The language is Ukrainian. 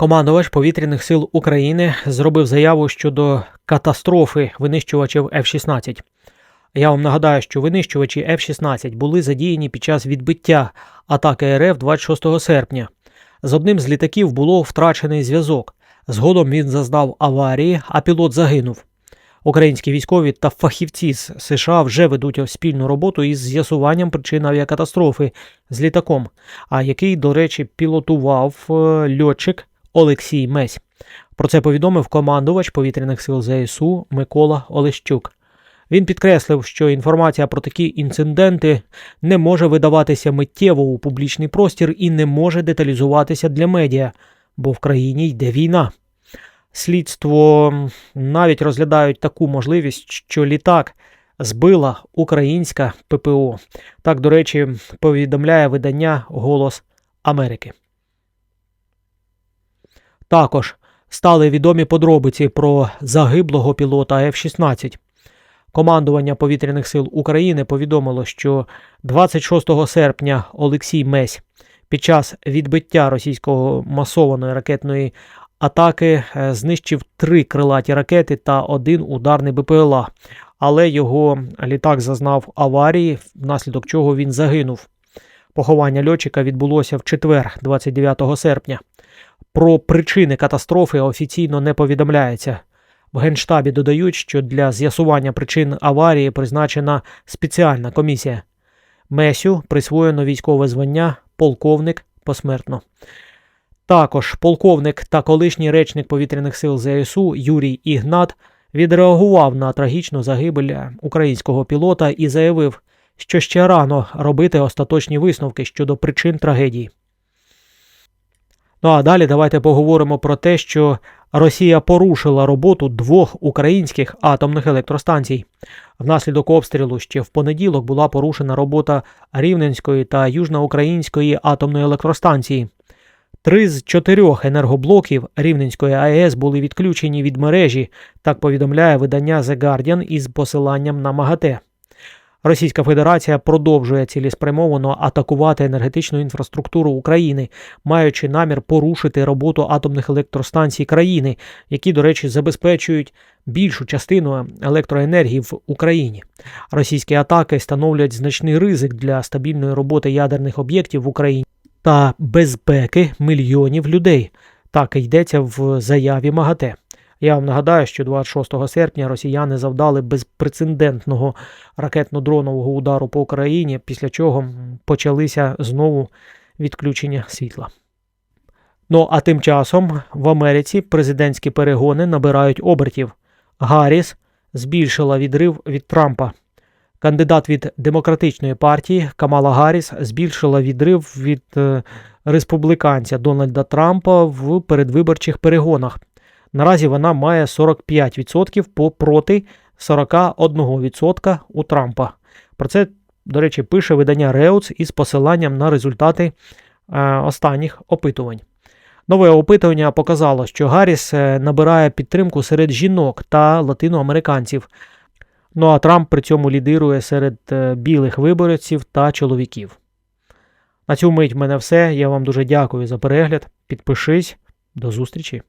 Командувач повітряних сил України зробив заяву щодо катастрофи винищувачів F-16. Я вам нагадаю, що винищувачі F-16 були задіяні під час відбиття атаки РФ 26 серпня. З одним з літаків було втрачений зв'язок. Згодом він зазнав аварії, а пілот загинув. Українські військові та фахівці з США вже ведуть спільну роботу із з'ясуванням причин авіакатастрофи з літаком, а який, до речі, пілотував е, льотчик Олексій Месь. Про це повідомив командувач повітряних сил ЗСУ Микола Олещук. Він підкреслив, що інформація про такі інциденти не може видаватися миттєво у публічний простір і не може деталізуватися для медіа, бо в країні йде війна. Слідство навіть розглядають таку можливість, що літак збила українська ППО. Так, до речі, повідомляє видання Голос Америки. Також стали відомі подробиці про загиблого пілота F-16. Командування повітряних сил України повідомило, що 26 серпня Олексій Месь під час відбиття російського масованої ракетної атаки е, знищив три крилаті ракети та один ударний БПЛА, але його літак зазнав аварії, внаслідок чого він загинув. Поховання льотчика відбулося в четвер, 29 серпня. Про причини катастрофи офіційно не повідомляється. В Генштабі додають, що для з'ясування причин аварії призначена спеціальна комісія. Месю присвоєно військове звання полковник посмертно. Також полковник та колишній речник повітряних сил ЗСУ Юрій Ігнат відреагував на трагічну загибель українського пілота і заявив, що ще рано робити остаточні висновки щодо причин трагедії. Ну а далі давайте поговоримо про те, що Росія порушила роботу двох українських атомних електростанцій. Внаслідок обстрілу ще в понеділок була порушена робота Рівненської та Южноукраїнської атомної електростанції. Три з чотирьох енергоблоків Рівненської АЕС були відключені від мережі, так повідомляє видання The Guardian із посиланням на МАГАТЕ. Російська Федерація продовжує цілеспрямовано атакувати енергетичну інфраструктуру України, маючи намір порушити роботу атомних електростанцій країни, які, до речі, забезпечують більшу частину електроенергії в Україні. Російські атаки становлять значний ризик для стабільної роботи ядерних об'єктів в Україні та безпеки мільйонів людей. Так йдеться в заяві МАГАТЕ. Я вам нагадаю, що 26 серпня росіяни завдали безпрецедентного ракетно-дронового удару по Україні, після чого почалися знову відключення світла. Ну а тим часом в Америці президентські перегони набирають обертів. Гарріс збільшила відрив від Трампа. Кандидат від демократичної партії Камала Гарріс збільшила відрив від е, республіканця Дональда Трампа в передвиборчих перегонах. Наразі вона має 45% по проти 41% у Трампа. Про це, до речі, пише видання Reuters із посиланням на результати е, останніх опитувань. Нове опитування показало, що Гарріс е, набирає підтримку серед жінок та латиноамериканців. Ну а Трамп при цьому лідирує серед е, білих виборців та чоловіків. На цю мить в мене все. Я вам дуже дякую за перегляд. Підпишись. До зустрічі!